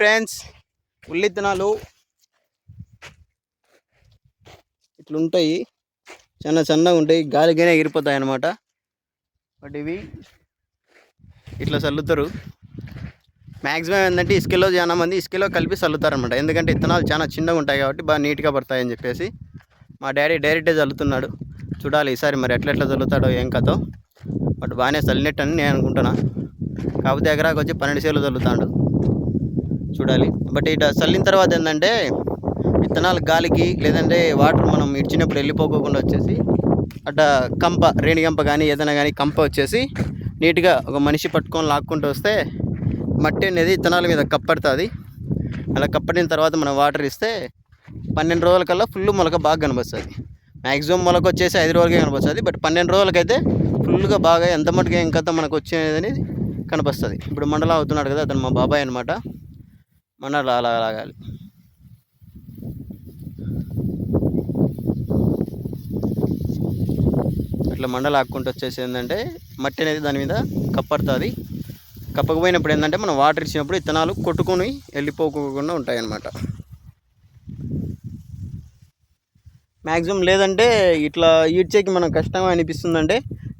Friends. Friends ఉల్లిత్తనాలు ఇట్లుంటాయి. చిన్న చిన్నగా ఉంటాయి. గాలిగానే ఎగిరిపోతాయి అన్నమాట. బట్ ఇవి ఇట్లా చల్లుతారు. మ్యాక్సిమం ఏంటంటే ఇసుకలో చాలా మంది ఇసుకలో కలిపి చల్లుతారనమాట ఎందుకంటే ఇత్తనాలు చాలా చిన్నగా ఉంటాయి కాబట్టి బాగా నీట్గా పడతాయని చెప్పేసి మా డాడీ డైరెక్టే చల్లుతున్నాడు. చూడాలి ఈసారి మరి ఎట్లా ఎట్లా చల్లుతాడో ఏం కథో. బట్ బాగానే చల్లినట్టు అని నేను అనుకుంటున్నా. కాకపోతే ఎకరాకి వచ్చి పన్నెండు సేలు చల్లుతాడు. చూడాలి. బట్ ఇట చల్లిన తర్వాత ఏంటంటే విత్తనాలు గాలికి లేదంటే వాటర్ మనం ఇచ్చినప్పుడు వెళ్ళిపోకుండా వచ్చేసి అట్ట కంప రేణిగంప కానీ ఏదైనా కానీ కంప వచ్చేసి నీట్గా ఒక మనిషి పట్టుకొని లాక్కుంటూ వస్తే మట్టి అనేది విత్తనాల మీద కప్పడుతుంది. అలా కప్పడిన తర్వాత మనం వాటర్ ఇస్తే పన్నెండు రోజులకల్లా ఫుల్ మొలక బాగా కనిపిస్తుంది మ్యాక్సిమం మొలక వచ్చేసి ఐదు రోజులకే కనిపిస్తుంది బట్ పన్నెండు రోజులకైతే ఫుల్గా బాగా ఎంత మటుకు ఇంకా మనకు వచ్చేది అనేది కనిపిస్తుంది ఇప్పుడు మండలం అవుతున్నాడు కదా అతను మా బాబాయ్ అనమాట మండలం అలా లాగాలి. ఇట్లా మండలు ఆక్కుంటూ వచ్చేసి ఏంటంటే మట్టి అనేది దాని మీద కప్పడుతుంది. కప్పకపోయినప్పుడు ఏంటంటే మనం వాటర్ ఇచ్చినప్పుడు ఇత్తనాలు కొట్టుకొని వెళ్ళిపోకుండా ఉంటాయన్నమాట. మ్యాక్సిమం లేదంటే ఇట్లా ఈడ్చేకి మనం కష్టంగా అనిపిస్తుందంటే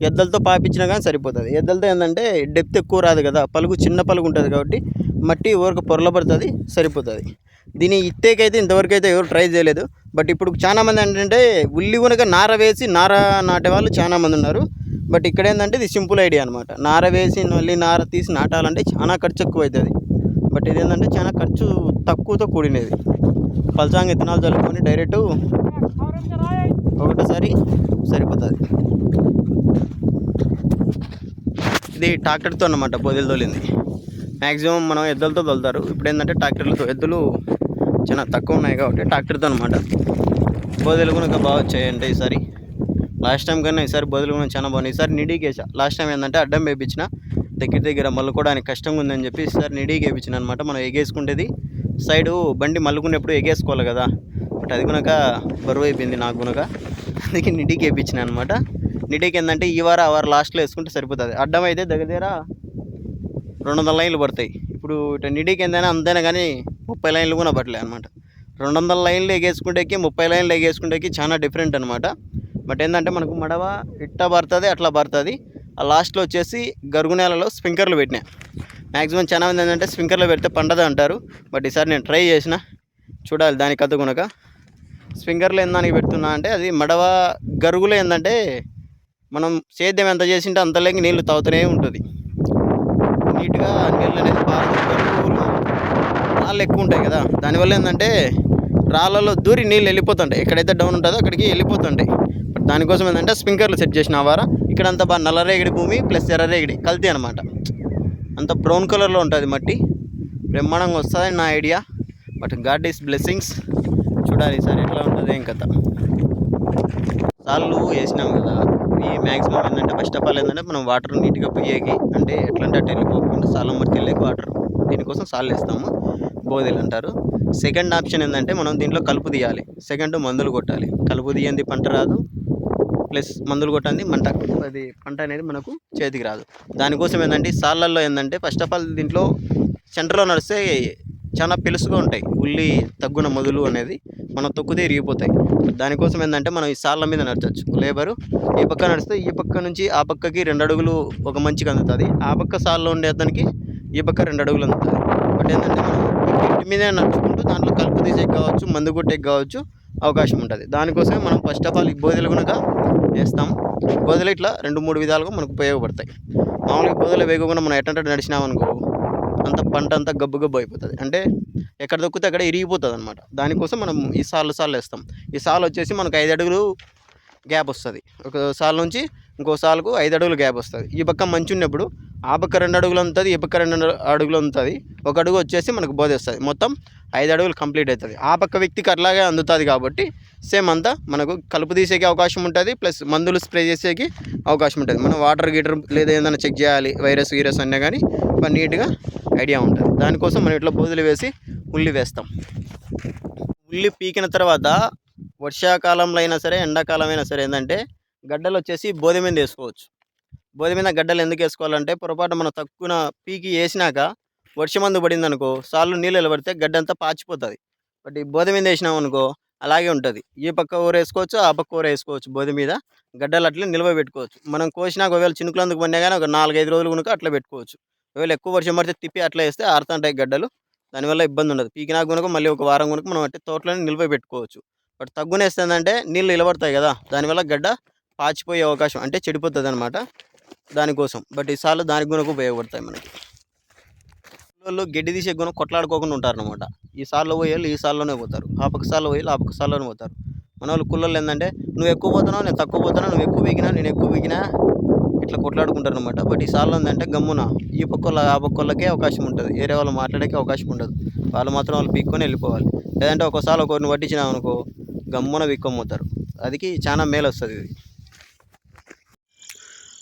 ఎద్దలతో పాపించినా కానీ సరిపోతుంది. ఎద్దలతో ఏంటంటే డెప్త్ ఎక్కువ రాదు కదా. పలుగు చిన్న పలుగు ఉంటుంది కాబట్టి మట్టి ఊరికి పొరలబడుతుంది సరిపోతుంది. దీని ఇత్తేకైతే ఇంతవరకు అయితే ఎవరు ట్రై చేయలేదు. బట్ ఇప్పుడు చాలామంది ఏంటంటే ఉల్లి ఉనక నార వేసి నార నాటే వాళ్ళు చాలా మంది ఉన్నారు. బట్ ఇక్కడ ఏంటంటే ఇది సింపుల్ ఐడియా అనమాట నార వేసి మళ్ళీ నార తీసి నాటాలంటే చాలా ఖర్చు ఎక్కువ అవుతుంది బట్ ఇది ఏంటంటే చాలా ఖర్చు తక్కువతో కూడినది. పలసాంగ విత్తనాలు చల్లుకొని డైరెక్ట్ ఒకటోసారి సరిపోతుంది. ఇది ట్రాక్టర్తో అన్నమాట బోదెలు తోలింది. మ్యాక్సిమం మనం ఎద్దులతో తోలుతారు. ఇప్పుడు ఏంటంటే ట్రాక్టర్లతో ఎద్దులు చాలా తక్కువ ఉన్నాయి కాబట్టి ట్రాక్టర్తో అనమాట బోదెలు కూడా బాగా వచ్చాయంటే ఈసారి లాస్ట్ టైం కన్నా ఈసారి బోదెలు కూడా చాలా బాగున్నాయి. ఈసారి నిడిగేసా. లాస్ట్ టైం ఏంటంటే అడ్డం వేయించిన దగ్గర దగ్గర మల్లుకోవడానికి కష్టంగా ఉందని చెప్పి ఈసారి నిడీకి వేయించిన అనమాట మనం ఎగేసుకుంటేది సైడు బండి మల్లుకునేప్పుడు ఎగేసుకోవాలి కదా. బట్ అది కనుక బరువు అయిపోయింది నాకు కనుక అందుకే నిడికి వేయించిన అనమాట నిడికి ఏంటంటే ఈ వారం ఆ వారం లాస్ట్లో వేసుకుంటే సరిపోతుంది. అడ్డం అయితే దగ్గర దగ్గర రెండు వందల లైన్లు పడతాయి. ఇప్పుడు ఇటు నిడికి ఏందైనా అంతైనా కానీ ముప్పై లైన్లు కూడా పట్టలే అనమాట రెండు వందల లైన్లు ఎగేసుకుంటేకి ముప్పై లైన్లు ఎగేసుకుంటేకి చాలా డిఫరెంట్ అనమాట బట్ ఏంటంటే మనకు మడవ ఇట్టా పడుతుంది అట్లా పడుతుంది. ఆ లాస్ట్లో వచ్చేసి గరుగు నేలలో స్ప్రింకర్లు పెట్టినా. మ్యాక్సిమం చాలా మంది ఏంటంటే స్ప్రింకర్లు పెడితే పండదు అంటారు. బట్ ఈసారి నేను ట్రై చేసిన. చూడాలి దానికి అద్దుకునక స్ప్రింకర్లు ఏందానికి పెడుతున్నా అంటే అది మడవ గరుగులో ఏంటంటే మనం సేద్యం ఎంత చేసింటే అంతలోకి నీళ్ళు తాగుతూనే ఉంటుంది. నీట్గా నీళ్ళు అనేది బాగా రాళ్ళు ఎక్కువ ఉంటాయి కదా. దానివల్ల ఏంటంటే రాళ్ళలో దూరి నీళ్ళు వెళ్ళిపోతుంటాయి. ఎక్కడైతే డౌన్ ఉంటుందో అక్కడికి వెళ్ళిపోతుంటాయి. బట్ దానికోసం ఏంటంటే స్ప్రింకర్లు సెట్ చేసిన వారా ఇక్కడంతా బాగా నల్లరేగిడి భూమి ప్లస్ ఎర్రరేగిడి కల్తీ అనమాట అంత బ్రౌన్ కలర్లో ఉంటుంది మట్టి. బ్రహ్మాండంగా వస్తుంది నా idea. But God is blessings. చూడాలి సార్ ఎట్లా ఉంటుంది ఏం కథ. సార్లు వేసినాం కదా. ఈ మ్యాక్సిమం ఏంటంటే ఫస్ట్ ఆఫ్ ఆల్ ఏంటంటే మనం వాటర్ నీట్గా పోయేకి అంటే ఎట్లా అంటే అటు వెళ్ళిపోకుండా సాలం మరికి వెళ్ళేకి వాటర్ దీనికోసం సాల్లు వేస్తాము. బోదెలు అంటారు. సెకండ్ ఆప్షన్ ఏంటంటే మనం దీంట్లో కలుపు తీయాలి. సెకండ్ మందులు కొట్టాలి. కలుపు తీయంది పంట రాదు. ప్లస్ మందులు కొట్టండి మంట అది పంట అనేది మనకు చేతికి రాదు. దానికోసం ఏంటంటే సాళ్ళల్లో ఏంటంటే ఫస్ట్ ఆఫ్ ఆల్ దీంట్లో సెంటర్లో నడిస్తే చాలా పెలుసుగా ఉంటాయి. ఉల్లి తగ్గున మొదలు అనేది. మనం తొక్కుతే ఇరిగిపోతాయి. దానికోసం ఏంటంటే మనం ఈ సార్ల మీద నడచచ్చు. లేబరు ఈ పక్క నడిస్తే ఈ పక్క నుంచి ఆ పక్కకి రెండు అడుగులు ఒక మంచిగా అందుతుంది. ఆ పక్క సాల్లో ఉండే అతనికి ఈ పక్క రెండు అడుగులు అందుతుంది. బట్ ఏంటంటే మనం ఇంటి మీదే నడుచుకుంటూ దాంట్లో కలుపు తీసే కావచ్చు మందు కొట్టేకి కావచ్చు అవకాశం ఉంటుంది. దానికోసమే మనం ఫస్ట్ ఆఫ్ ఆల్ ఈ బోధలు కనుక వేస్తాం. బోధలు ఇట్లా రెండు మూడు విధాలుగా మనకు ఉపయోగపడతాయి. మామూలుగా బోధలు వేగకుండా మనం ఎట్టంటే నడిచినామనుకో అంత పంట అంతా గబ్బు గబ్బు అయిపోతుంది. అంటే ఎక్కడ దొక్కితే అక్కడ ఇరిగిపోతుంది అనమాట దానికోసం మనం ఈ సార్లు సార్లు వేస్తాం. ఈ సాల్ వచ్చేసి మనకు ఐదు అడుగులు గ్యాప్ వస్తుంది. ఒక సాల్ నుంచి ఇంకో సాల్కు ఐదు అడుగులు గ్యాప్ వస్తుంది. ఈ పక్క మంచి ఉన్నప్పుడు ఆ పక్క రెండు అడుగులు ఉంటుంది ఈ పక్క రెండు అడుగులు ఉంటుంది. ఒక అడుగు వచ్చేసి మనకు బోధేస్తుంది మొత్తం ఐదు అడుగులు కంప్లీట్ అవుతుంది. ఆ పక్క వ్యక్తికి అట్లాగే అందుతుంది కాబట్టి సేమ్ అంతా మనకు కలుపు తీసేకి అవకాశం ఉంటుంది ప్లస్ మందులు స్ప్రే చేసేకి అవకాశం ఉంటుంది. మనం వాటర్ గీటర్ లేదా ఏదైనా చెక్ చేయాలి వైరస్ గీరస్ అన్నా కానీ నీట్గా ఐడియా ఉంటుంది. దానికోసం మనం ఇట్లా బోధులు వేసి ఉల్లి వేస్తాం. ఉల్లి పీకిన తర్వాత వర్షాకాలంలో అయినా సరే ఎండాకాలం అయినా సరే ఏంటంటే గడ్డలు వచ్చేసి బోధి మీద వేసుకోవచ్చు. బోధి మీద గడ్డలు ఎందుకు వేసుకోవాలంటే పొరపాటు మనం తక్కువ పీకి వేసినాక వర్షం మందు పడింది అనుకో సార్లు నీళ్ళు నిలబడితే గడ్డ అంతా పాచిపోతుంది. బట్ ఈ బోధ మీద వేసినాం అనుకో అలాగే ఉంటుంది. ఈ పక్క ఊర వేసుకోవచ్చు ఆ పక్క ఊర వేసుకోవచ్చు బోధి మీద. గడ్డలు అట్లా నిల్వ పెట్టుకోవచ్చు. మనం కోసినాక ఒకవేళ చినుకులందుకు పడినా కానీ ఒక నాలుగైదు రోజులు కనుక అట్లా పెట్టుకోవచ్చు. ఒకవేళ ఎక్కువ వర్షం పడితే తిప్పి అట్లా వేస్తే ఆరుతుంటాయి గడ్డలు. దానివల్ల ఇబ్బంది ఉండదు. పీకినా కనుక మళ్ళీ ఒక వారం కనుక మనం అంటే తోటలోనే నిల్వ పెట్టుకోవచ్చు. బట్ తగ్గునేస్తుందంటే నీళ్ళు నిలబడతాయి కదా దానివల్ల గడ్డ పాచిపోయే అవకాశం అంటే చెడిపోతుంది అనమాట దానికోసం. బట్ ఈ సార్లు దానికి గుణకు ఉపయోగపడతాయి మనకి. వాళ్ళు గడ్డి తీసే గుణం కొట్లాడుకోకుండా ఉంటారు అనమాట ఈ సార్లు పోయేళ్ళు ఈ సార్లోనే పోతారు. ఆ పక్క సార్లు పోయి ఆ పక్క సార్లోనే పోతారు. మన వాళ్ళు కుళ్ళలు ఏంటంటే నువ్వు ఎక్కువ పోతున్నావు నేను తక్కువ పోతున్నావు నువ్వు ఎక్కువ పీకినా నేను ఎక్కువ పీకినా ఇట్లా కొట్లాడుకుంటారు అనమాట బట్ ఈ సార్లు ఏంటంటే గమ్మున ఈ పక్కల ఆ పక్కలకే అవకాశం ఉంటుంది. వేరే వాళ్ళు మాట్లాడేకే అవకాశం ఉండదు. వాళ్ళు మాత్రం వాళ్ళు పీక్కొని వెళ్ళిపోవాలి. లేదంటే ఒకసారి ఒకరిని పట్టించినాం అనుకో గమ్మున పీక్కొమ్ముతారు అదికి చాలా మేలు వస్తుంది ఇది.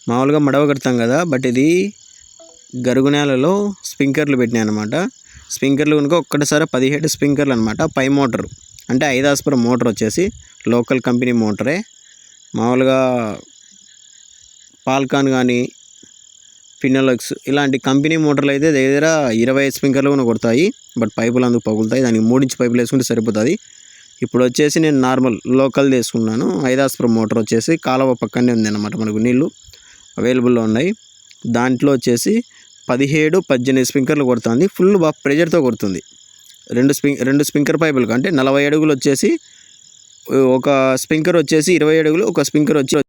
మామూలుగా మడవ కడతాం కదా బట్ ఇది గరుగు నేలలో స్ప్రింక్లర్లు పెట్టినాయి అనమాట స్ప్రింక్లర్లు కనుక ఒక్కటిసారి పదిహేడు స్ప్రింకర్లు అనమాట పై మోటార్. అంటే ఐదాస్పురం మోటార్ వచ్చేసి లోకల్ కంపెనీ మోటరే. మామూలుగా పాల్కాన్ కానీ ఫినోలక్స్ ఇలాంటి కంపెనీ మోటార్లు అయితే దగ్గర ఇరవై స్ప్రింక్లర్లు కూడా కొడతాయి. బట్ పైపులు అందుకు పగులుతాయి. దానికి మూడించి పైపులు వేసుకుంటే సరిపోతుంది. ఇప్పుడు వచ్చేసి నేను నార్మల్ లోకల్ తీసుకున్నాను. ఐదాస్పురం మోటార్ వచ్చేసి కాలువ పక్కనే ఉంది అనమాట మనకు నీళ్ళు అవైలబుల్లో ఉన్నాయి. దాంట్లో వచ్చేసి పదిహేడు పద్దెనిమిది స్ప్రింకర్లు కొడుతుంది. ఫుల్ బాగా ప్రెజర్తో కొడుతుంది. రెండు స్ప్రింక్ రెండు స్ప్రింకర్ పైపులు అంటే నలభై అడుగులు వచ్చేసి ఒక స్ప్రింకర్ వచ్చేసి ఇరవై అడుగులు ఒక స్ప్రింకర్ వచ్చి